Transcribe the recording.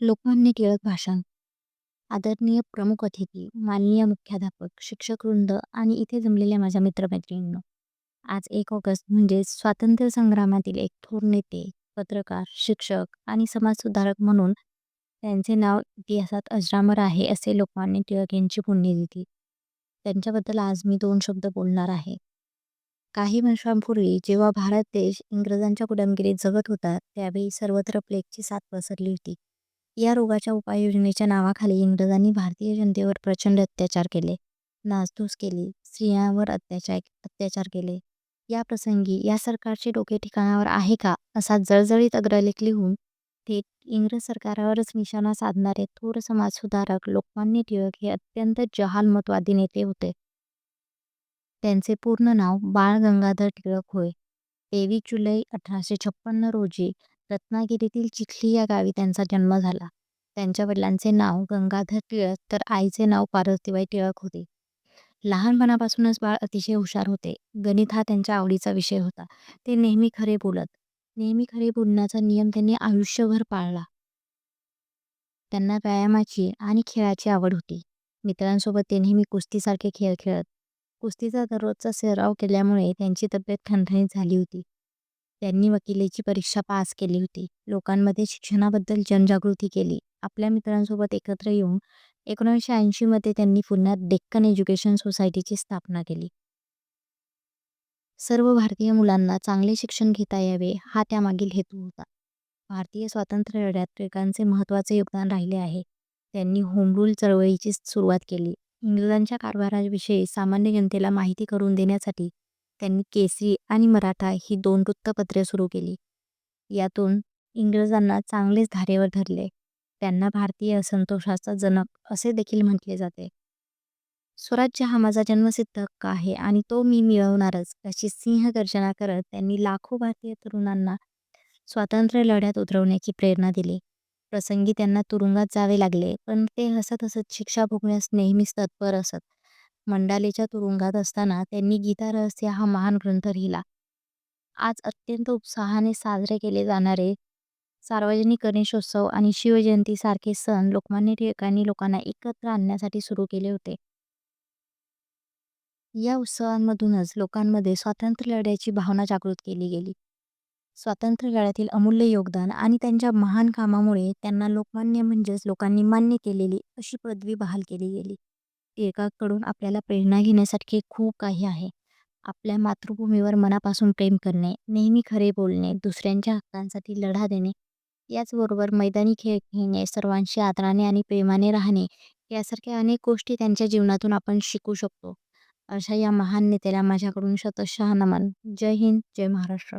लोकमान्य टिळक भाषण आदरणीय प्रमुख अतिथी, माननीय मुख्याध्यापक, शिक्षक वृंद आणि इथे जमलेल्या माझ्या मित्रमैत्रिणींनो, आज एक ऑगस्ट म्हणजे स्वातंत्र्य संग्रामातील एक थोर नेते, पत्रकार, शिक्षक आणि समाजसुधारक म्हणून त्यांचे नाव इतिहासात अजरामर आहे असे लोकमान्य टिळक यांची पुण्यतिथी. त्यांच्याबद्दल आज मी दोन शब्द बोलणार आहे. काही वर्षांपूर्वी जेव्हा भारत देश इंग्रजांच्या गुलामगिरीत जगत होता त्यावेळी सर्वत्र प्लेगची साथ पसरली होती. या रोगाच्या उपाययोजनेच्या नावाखाली इंग्रजांनी भारतीय जनतेवर प्रचंड अत्याचार केले, नासधूस केली, स्त्रियांवर अत्याचार अत्याचार केले. या प्रसंगी या सरकारचे डोके ठिकाणावर आहे का असा जळजळीत अग्रलेख लिहून थेट इंग्रज सरकारावरच निशाणा साधणारे थोर समाजसुधारक लोकमान्य टिळक हे अत्यंत जहालमतवादी नेते होते. त्यांचे पूर्ण नाव बाळ गंगाधर टिळक होय. तेवीस जुलै अठराशे छप्पन्न रोजी रत्नागिरीतील चिखली या गावी त्यांचा जन्म झाला. त्यांच्या वडिलांचे नाव गंगाधर टिळक तर आईचे नाव पार्वतीबाई टिळक होते. लहानपणापासूनच बाळ अतिशय हुशार होते. गणित हा त्यांच्या आवडीचा विषय होता. ते नेहमी खरे बोलत. नेहमी खरे बोलण्याचा नियम त्यांनी आयुष्यभर पाळला. त्यांना व्यायामाची आणि खेळाची आवड होती. मित्रांसोबत ते नेहमी कुस्तीसारखे खेळ खेळत. कुस्तीचा दररोजचा सराव केल्यामुळे त्यांची तब्येत ठणठणीत झाली होती. त्यांनी वकिलीची परीक्षा पास केली होती. लोकांमध्ये शिक्षणाबद्दल जनजागृती केली. आपल्या मित्रांसोबत एकत्र येऊन एकोणीसशे ऐंशी मध्ये त्यांनी पुण्यात डेक्कन एज्युकेशन सोसायटीची स्थापना केली. सर्व भारतीय मुलांना चांगले शिक्षण घेता यावे हा त्यामागील हेतू होता. भारतीय स्वातंत्र्य लढ्यात टिळकांचे महत्त्वाचे योगदान राहिले आहे. त्यांनी होम रूल चळवळीची सुरुवात केली. इंग्रजांच्या कारभाराविषयी सामान्य जनतेला माहिती करून देण्यासाठी त्यांनी केसरी आणि मराठा ही दोन वृत्तपत्रे सुरू केली. यातून इंग्रजांना चांगलेच धारेवर धरले. त्यांना भारतीय असंतोषाचा जनक असे देखील म्हटले जाते. स्वराज्य हा माझा जन्मसिद्ध हक्क आहे आणि तो मी मिळवणारच अशी सिंहगर्जना करत त्यांनी लाखो भारतीय तरुणांना स्वातंत्र्य लढ्यात उतरवण्याची प्रेरणा दिली. प्रसंगी त्यांना तुरुंगात जावे लागले पण ते हसत हसत शिक्षा भोगण्यास नेहमीच तत्पर असत. मंडालेच्या तुरुंगात असताना त्यांनी गीता रहस्य हा महान ग्रंथ लिहिला. आज अत्यंत उत्साहाने साजरे केले जाणारे सार्वजनिक गणेशोत्सव आणि शिवजयंती सारखे सण लोकमान्य टिळकांनी लोकांना एकत्र आणण्यासाठी सुरू केले होते. या उत्सवांमधूनच लोकांमध्ये स्वातंत्र्य लढ्याची भावना जागृत केली गेली. स्वातंत्र्य लढ्यातील अमूल्य योगदान आणि त्यांच्या महान कामामुळे त्यांना लोकमान्य म्हणजेच लोकांनी मान्य केलेली अशी पदवी बहाल केली गेली. एकाकडून आपल्याला प्रेरणा घेण्यासारखे खूप काही आहे. आपल्या मातृभूमीवर मनापासून प्रेम करणे, नेहमी खरे बोलणे, दुसऱ्यांच्या हक्कांसाठी लढा देणे, याचबरोबर मैदानी खेळ खेळणे, सर्वांशी आदराने आणि प्रेमाने राहणे यासारख्या अनेक गोष्टी त्यांच्या जीवनातून आपण शिकू शकतो. अशा या महान नेत्याला माझ्याकडून शतशः नमन. जय हिंद, जय महाराष्ट्र.